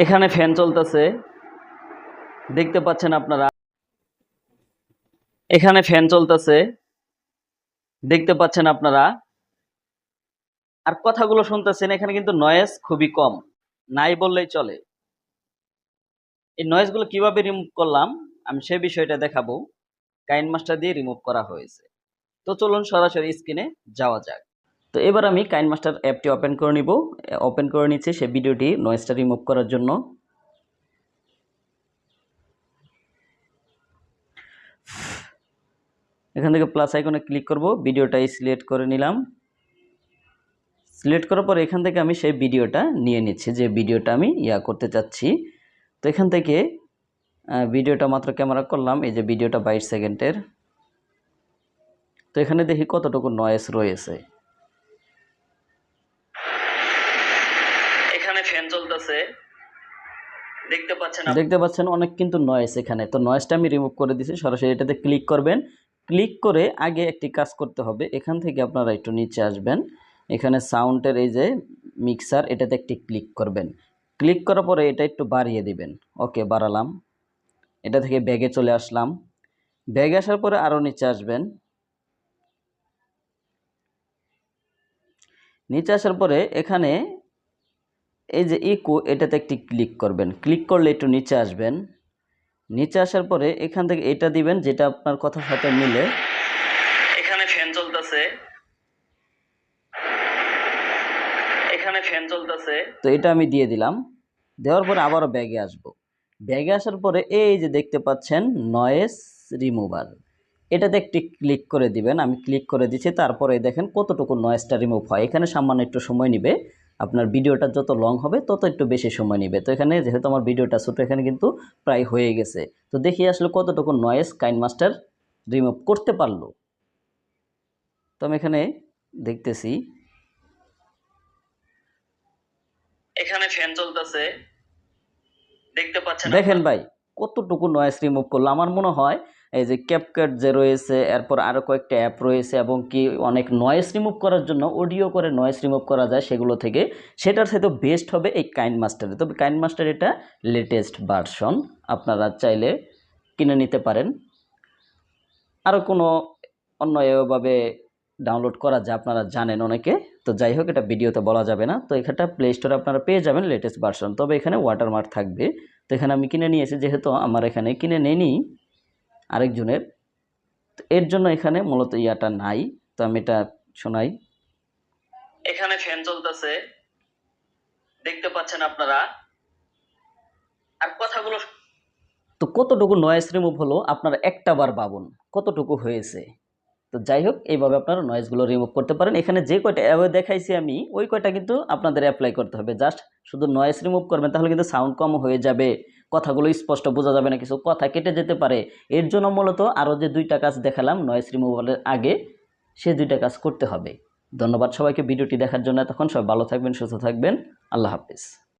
এখানে ফ্যান চলতেছে। দেখতে পাচ্ছেন আপনারা। এখানে ফ্যান চলতেছে। দেখতে পাচ্ছেন আপনারা। আর কথাগুলো শুনতেছেন, এখানে কিন্তু নয়েজ খুবই কম। নাই বললেই চলে। এই নয়েজগুলো কীভাবে রিমুভ করলাম, আমি সে বিষয়টা দেখাবো। কাইন মাস্টার দিয়ে রিমুভ করা হয়েছে। তো চলুন সরাসরি স্ক্রিনে যাওয়া যাক। তো এবার আমি কাইন মাস্টার অ্যাপটি ওপেন করে নিব। ওপেন করে নিচ্ছি সে ভিডিওটি নয়েসটা রিমুভ করার জন্য। এখান থেকে প্লাস আইকনে ক্লিক করব ভিডিওটাই সিলেক্ট করে নিলাম। সিলেক্ট করার পর এখান থেকে আমি সেই ভিডিওটা নিয়ে নিচ্ছি, যে ভিডিওটা আমি ইয়া করতে চাচ্ছি। তো এখান থেকে ভিডিওটা মাত্র ক্যামেরা করলাম, এই যে ভিডিওটা বাইশ সেকেন্ডের। তো এখানে দেখি কতটুকু নয়েস রয়েছে। এখানে ফ্যান চলতেছে। দেখতে পাচ্ছেন দেখতে পাচ্ছেন, অনেক কিন্তু নয়েস এখানে। তো নয়েসটা আমি রিমুভ করে দিছি। সরাসরি এটাতে ক্লিক করবেন। ক্লিক করে আগে একটি কাজ করতে হবে। এখান থেকে আপনারা একটু নিচে আসবেন। এখানে সাউন্ডের এই যে মিক্সার এটাতে একটি ক্লিক করবেন। ক্লিক করার পরে এটা একটু বাড়িয়ে দিবেন। ওকে বাড়ালাম। এটা থেকে ব্যাগে চলে আসলাম। ব্যাগে আসার পরে আরও নিচে আসবেন। নিচে আসার পরে এখানে এই যে ইকো এটাতে একটি ক্লিক করবেন। ক্লিক করলে একটু নিচে আসবেন। নিচে আসার পরে এখান থেকে এটা দিবেন, যেটা আপনার কথার সাথে মিলে। এখানে ফ্যান চলতেছে। এখানে ফ্যান চলতেছে। তো এটা আমি দিয়ে দিলাম। দেওয়ার পরে আবারও ব্যাগে আসব। ব্যাগে আসার পরে এই যে দেখতে পাচ্ছেন নয়েস রিমুভার এটাতে একটি ক্লিক করে দিবেন। আমি ক্লিক করে দিচ্ছি। তারপরে দেখেন কতটুকু নয়েজটা রিমুভ হয়। এখানে সামান্য একটু সময় নেবে। আপনার ভিডিওটা যত লং হবে তত একটু বেশি সময় নেবে। তো এখানে যেহেতু আমার ভিডিওটা ছোটো এখানে কিন্তু প্রায় হয়ে গেছে। তো দেখি আসলে কতটুকু নয়েজ কাইন মাস্টার রিমুভ করতে পারল। তো আমি এখানে দেখতেছি। এখানে ফ্যান চলতেছে। দেখতে পাচ্ছেন দেখেন ভাই কতটুকু নয়েজ রিমুভ করল? আমার মনে হয় এই যে ক্যাপকাট যে রয়েছে, এরপর আরও কয়েকটা অ্যাপ রয়েছে এবং কি অনেক নয়েজ রিমুভ করার জন্য অডিও করে নয়েজ রিমুভ করা যায় সেগুলো থেকে। সেটার সাথে বেস্ট হবে এই কাইন মাস্টারে তবে কাইন মাস্টার এটা লেটেস্ট ভার্সন আপনারা চাইলে কিনে নিতে পারেন। আরও কোনো অন্য এভাবে ডাউনলোড করা যায় আপনারা জানেন অনেকে। তো যাই হোক, এটা ভিডিওতে বলা যাবে না। তো এখানটা প্লে স্টোরে আপনারা পেয়ে যাবেন লেটেস্ট ভার্সন তবে এখানে ওয়াটারমার্ক থাকবে। তো এখানে আমি কিনে নিয়েছি, যেহেতু আমার এখানে কিনে নেইনি আরেকজনের। তো এর জন্য এখানে মূলত ইয়াটা নাই। তো আমি এটা শোনাই। এখানে ফ্যান চলতেছে। দেখতে পাচ্ছেন আপনারা। আর কথাগুলো তো কতটুকু নয়েজ রিমুভ হলো আপনারা একটা বার ভাবুন কতটুকু হয়েছে? তো যাই হোক এইভাবে আপনারা নয়েজগুলো রিমুভ করতে পারেন। এখানে যে কয়টা অ্যাওয়ে দেখাইছি আমি ওই কয়টা কিন্তু আপনাদের অ্যাপ্লাই করতে হবে। জাস্ট শুধু নয়েজ রিমুভ করবেন তাহলে কিন্তু সাউন্ড কম হয়ে যাবে। কথাগুলো স্পষ্ট বোঝা যাবে না কিছু। কথা কেটে যেতে পারে। এর জন্য মূলত আরও যে দুইটা কাজ দেখালাম নয়েজ রিমুভালের আগে, সে দুইটা কাজ করতে হবে। ধন্যবাদ সবাইকে ভিডিওটি দেখার জন্য তখন সবাই ভালো থাকবেন, সুস্থ থাকবেন। আল্লাহ হাফিজ।